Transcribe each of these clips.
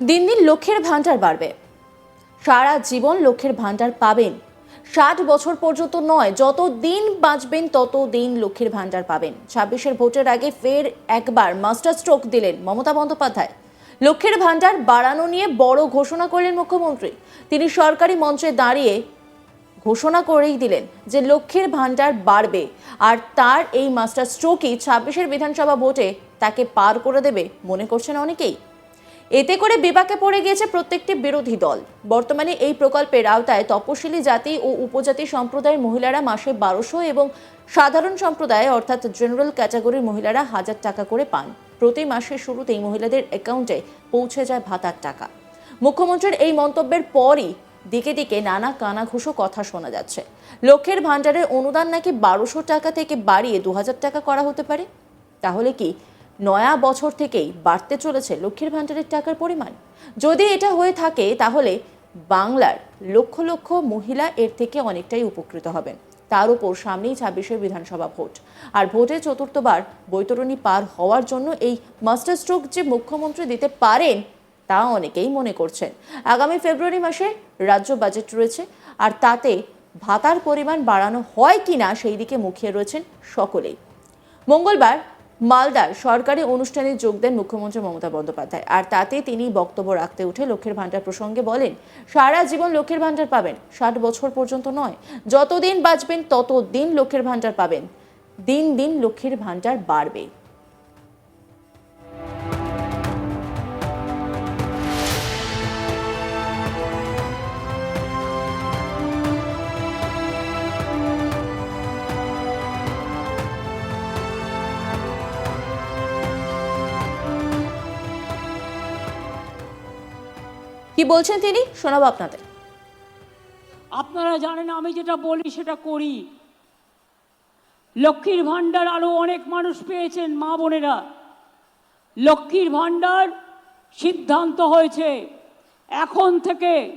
দিন দিন লক্ষ্যের ভাণ্ডার বাড়বে। সারা জীবন লক্ষ্যের ভাণ্ডার পাবেন। ষাট বছর পর্যন্ত নয়, যত দিন বাঁচবেন, তত দিন লক্ষ্যের ভাণ্ডার পাবেন। ছাব্বিশের ভোটের আগে ফের একবার মাস্টার স্ট্রোক দিলেন মমতা বন্দ্যোপাধ্যায়। লক্ষ্যের ভাণ্ডার বাড়ানো নিয়ে বড় ঘোষণা করলেন মুখ্যমন্ত্রী। তিনি সরকারি মঞ্চে দাঁড়িয়ে ঘোষণা করেই দিলেন যে লক্ষ্যের ভাণ্ডার বাড়বে আর তার এই মাস্টার স্ট্রোকই ছাব্বিশের বিধানসভা ভোটে তাকে পার করে দেবে মনে করছেন অনেকেই। এতে করে বিপাকে পড়ে গিয়েছে প্রত্যেকটি বিরোধী দল। বর্তমানে এই প্রকল্পের আওতায় তপশিলি জাতি ও উপজাতি সম্প্রদায়ের মহিলারা মাসে বারোশো এবং সাধারণ সম্প্রদায়, অর্থাৎ জেনারেল ক্যাটাগরির মহিলারা হাজার টাকা করে পান। প্রতি মাসের শুরুতেই মহিলাদের অ্যাকাউন্টে পৌঁছে যায় ভাতার টাকা। মুখ্যমন্ত্রীর এই মন্তব্যের পরই দিকে দিকে নানা কানাঘুষো কথা শোনা যাচ্ছে। লক্ষ্যের ভাণ্ডারের অনুদান নাকি বারোশো টাকা থেকে বাড়িয়ে দু হাজার টাকা করা হতে পারে? তাহলে কি নয়া বছর থেকেই বাড়তে চলেছে লক্ষ্মীর ভাণ্ডারের টাকার পরিমাণ। যদি এটা হয়ে থাকে, তাহলে বাংলার লক্ষ লক্ষ মহিলা এর থেকে অনেকটাই উপকৃত হবেন। তার উপর সামনেই ছাব্বিশের বিধানসভা ভোট। আর ভোটে চতুর্থবার বৈতরণী পার হওয়ার জন্য এই মাস্টার স্ট্রোক যে মুখ্যমন্ত্রী দিতে পারেন, তা অনেকেই মনে করছেন। আগামী ফেব্রুয়ারি মাসে রাজ্য বাজেট রয়েছে, আর তাতে ভাতার পরিমাণ বাড়ানো হয় কিনা সেই দিকে মুখিয়ে রয়েছেন সকলেই। মঙ্গলবার মালদার সরকারি অনুষ্ঠানে যোগ দেন মুখ্যমন্ত্রী মমতা বন্দ্যোপাধ্যায়। আর তাতে তিনি বক্তব্য রাখতে উঠে লক্ষ্মীর ভাণ্ডার প্রসঙ্গে বলেন, সারা জীবন লক্ষ্মীর ভাণ্ডার পাবেন, ষাট বছর পর্যন্ত নয়। যতদিন বাঁচবেন, ততদিন লক্ষ্যের ভাণ্ডার পাবেন। দিন দিন লক্ষ্মীর ভাণ্ডার বাড়বে। কি বলছেন তিনি? শোনাবো আপনাদের। আপনারা জানেন আমি যেটা বলি, সেটা করি। লক্ষ্মীর ভাণ্ডার আরও অনেক মানুষ পেয়েছেন, মা বোনেরা। লক্ষ্মীর ভাণ্ডার সিদ্ধান্ত হয়েছে। এখন থেকে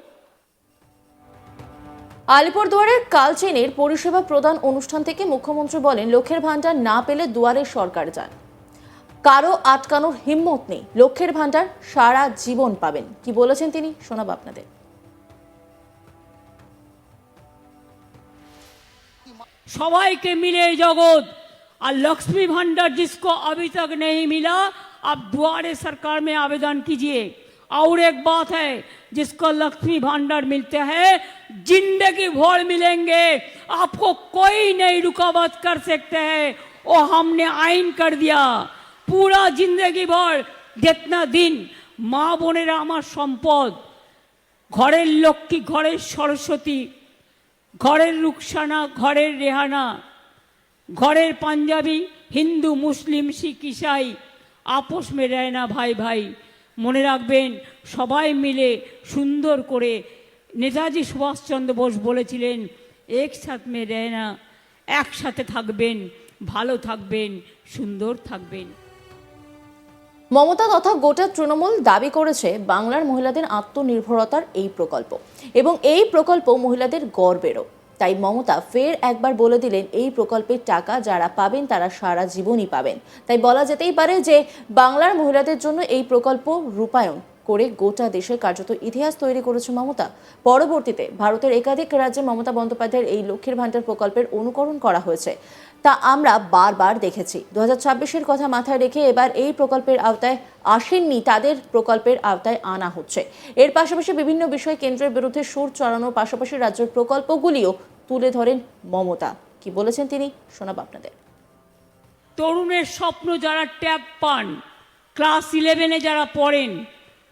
আলিপুরদুয়ারের কালচেনের পরিষেবা প্রদান অনুষ্ঠান থেকে মুখ্যমন্ত্রী বলেন লক্ষ্যের ভাণ্ডার না পেলে দুয়ারে সরকার যান কারো আটকানোর হিম্মত নেই লক্ষ্যের ভাণ্ডার সারা জীবন পাবেন কি বলেছেন তিনি শোনাব আপনাদের सवाई मिले जगत और लक्ष्मी भंडार जिसको अभी तक नहीं मिला आप दुआरे सरकार में आवेदन कीजिए और एक बात है जिसको लक्ष्मी भंडार मिलते हैं जिंदगी भर मिलेंगे आपको कोई नहीं रुकावट कर सकते हैं वो हमने आइन कर दिया पूरा जिंदगी भर जितना दिन মা বোনেরা আমার সম্পদ ঘরের লক্ষ্মী ঘরের সরস্বতী ঘরের রুকসানা ঘরের রেহানা ঘরের পাঞ্জাবি হিন্দু মুসলিম শিখ ইসাই আপোষ মে রয় না ভাই ভাই মনে রাখবেন, সবাই মিলে সুন্দর করে নেতাজি সুভাষচন্দ্র বোস বলেছিলেন একসাথ মে রয় না একসাথে থাকবেন, ভালো থাকবেন, সুন্দর থাকবেন। মমতা তথা গোটা তৃণমূল দাবি করেছে বাংলার মহিলাদের আত্মনির্ভরতার এই প্রকল্প। এবং এই প্রকল্প মহিলাদের গর্বেরও। তাই মমতা ফের একবার বলে দিলেন, এই প্রকল্পের টাকা যারা পাবেন তারা সারা জীবনই পাবেন। তাই বলা যেতেই পারে যে, বাংলার মহিলাদের জন্য এই প্রকল্প রূপায়ণ করে গোটা দেশে কার্যত ইতিহাস তৈরি করেছে মমতা। পরবর্তীতে ভারতের একাধিক রাজ্যে মমতা বন্দ্যোপাধ্যায়ের এই লক্ষ্মীর ভাণ্ডার প্রকল্পের অনুকরণ করা হয়েছে। তা আমরা বারবার দেখেছি। দু হাজার কথা মাথায় রেখে এবার এই প্রকল্পের আওতায় আসেননি, তাদের প্রকল্পের আওতায় আনা হচ্ছে। এর পাশাপাশি বিভিন্ন বিষয় কেন্দ্রের বিরুদ্ধে সুর চড়ানোর পাশাপাশি রাজ্যের প্রকল্পগুলিও তুলে ধরেন মমতা। কি বলেছেন তিনি? শোনাব আপনাদের। তরুণের স্বপ্ন যারা ট্যাব পান, ক্লাস ইলেভেনে যারা পড়েন,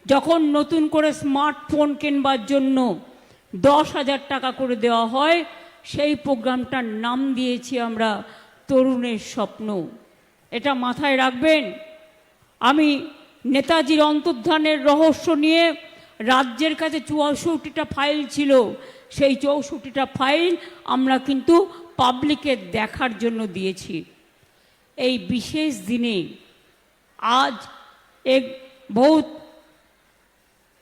যখন নতুন করে স্মার্টফোন কেনবার জন্য দশ হাজার টাকা করে দেওয়া হয়, সেই প্রোগ্রামটার নাম দিয়েছি আমরা তরুণের স্বপ্ন। এটা মাথায় রাখবেন, আমি নেতাজির অন্তর্ধানের রহস্য নিয়ে রাজ্যের কাছে চুয়াষট্টিটা ফাইল ছিল সেই চৌষট্টিটা ফাইল আমরা কিন্তু পাবলিকের দেখার জন্য দিয়েছি এই বিশেষ দিনে आज एक बहुत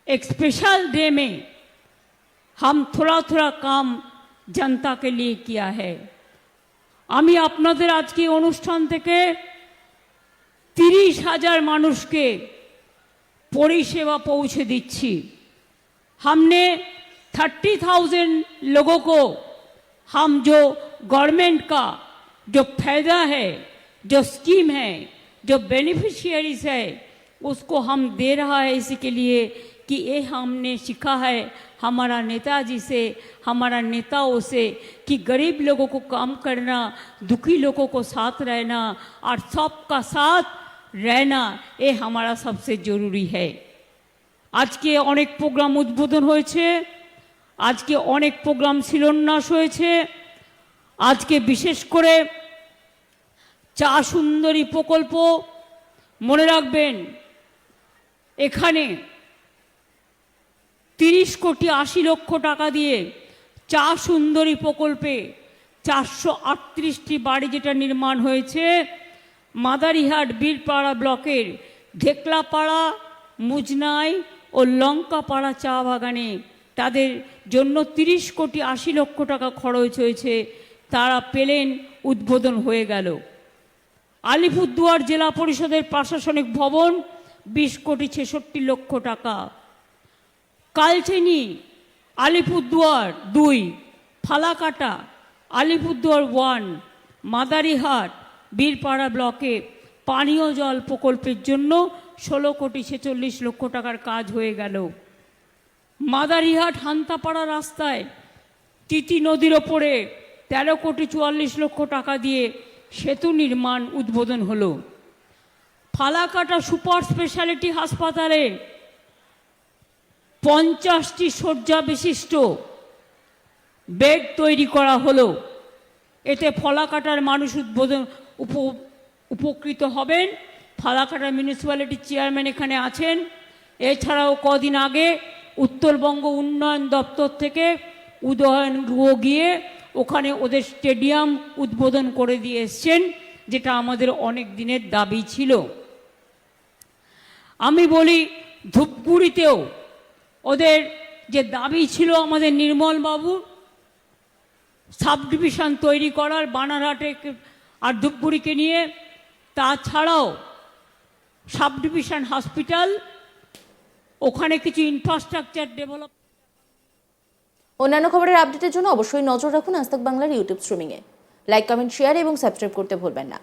एक स्पेशल डे में हम थोड़ा थोड़ा काम जनता के लिए किया है আমি আপনাদের আজকে এই অনুষ্ঠান থেকে তিরিশ হাজার মানুষকে परिसेवा पहुँचे दीची हमने थर्टी थाउज़ेंड लोगों को हम जो गवर्नमेंट का जो फ़ायदा है जो स्कीम है जो बेनिफिशियरीज है उसको हम दे रहा है इसी के लिए कि ये हमने सीखा है हमारा नेताजी से हमारा नेताओं से कि गरीब लोगों को काम करना दुखी लोगों को साथ रहना और सबका साथ रहना ये हमारा सबसे ज़रूरी है আজকে অনেক প্রোগ্রাম উদ্বোধন হয়েছে আজকে অনেক প্রোগ্রাম শিলান্যাস হয়েছে আজকে বিশেষ করে চা সুন্দরী প্রকল্প মনে রাখবেন এখানে তিরিশ কোটি আশি লক্ষ টাকা দিয়ে চা সুন্দরী প্রকল্পে চারশো আটত্রিশটি বাড়ি যেটা নির্মাণ হয়েছে মাদারিহাট বীরপাড়া ব্লকের ঢেকলাপাড়া মুজনাই ও লঙ্কাপাড়া চা বাগানে তাদের জন্য তিরিশ কোটি আশি লক্ষ টাকা খরচ হয়েছে। তারা পেলেন, উদ্বোধন হয়ে গেল। আলিপুরদুয়ার জেলা পরিষদের প্রশাসনিক ভবন, বিশ কোটি ছেষট্টি লক্ষ টাকা। কালচিনি, আলিপুরদুয়ার দুই। ফালাকাটা, আলিপুরদুয়ার ওয়ান। মাদারিহাট বীরপাড়া ব্লকে পানীয় জল প্রকল্পের জন্য ষোলো কোটি ছেচল্লিশ লক্ষ টাকার কাজ হয়ে গেল। মাদারিহাট হান্তাপাড়া রাস্তায় তিতি নদীর ওপরে তেরো কোটি চুয়াল্লিশ লক্ষ টাকা দিয়ে সেতু নির্মাণ উদ্বোধন হলো। ফালাকাটা সুপার স্পেশালিটি হাসপাতালে পঞ্চাশটি শয্যা বিশিষ্ট বেড তৈরি করা হলো। এতে ফলাকাটার মানুষ উদ্বোধন উপ, উপকৃত হবেন। ফালাকাটা মিউনিসিপ্যালিটির চেয়ারম্যান এখানে আছেন। এছাড়াও কদিন আগে উত্তরবঙ্গ উন্নয়ন দপ্তর থেকে উদয়ন গুহ গিয়ে ওখানে ওদের স্টেডিয়াম উদ্বোধন করে দিয়ে এসছেন, যেটা আমাদের অনেক দিনের দাবি ছিল। আমি বলি, ধূপগুড়িতেও ওদের যে দাবি ছিল আমাদের নির্মল বাবু সাব ডিভিশন তৈরি করার, বানারহাটে আর ধূপগুড়িকে নিয়ে তাছাড়াও সাব ডিভিশন হসপিটাল, ওখানে কিছু ইনফ্রাস্ট্রাকচার ডেভেলপ অন্যান্য খবরের আপডেটের জন্য অবশ্যই নজর রাখুন আজ বাংলার ইউটিউব স্ট্রিমিংয়ে লাইক কমেন্ট শেয়ার এবং সাবস্ক্রাইব করতে ভুলবেন না।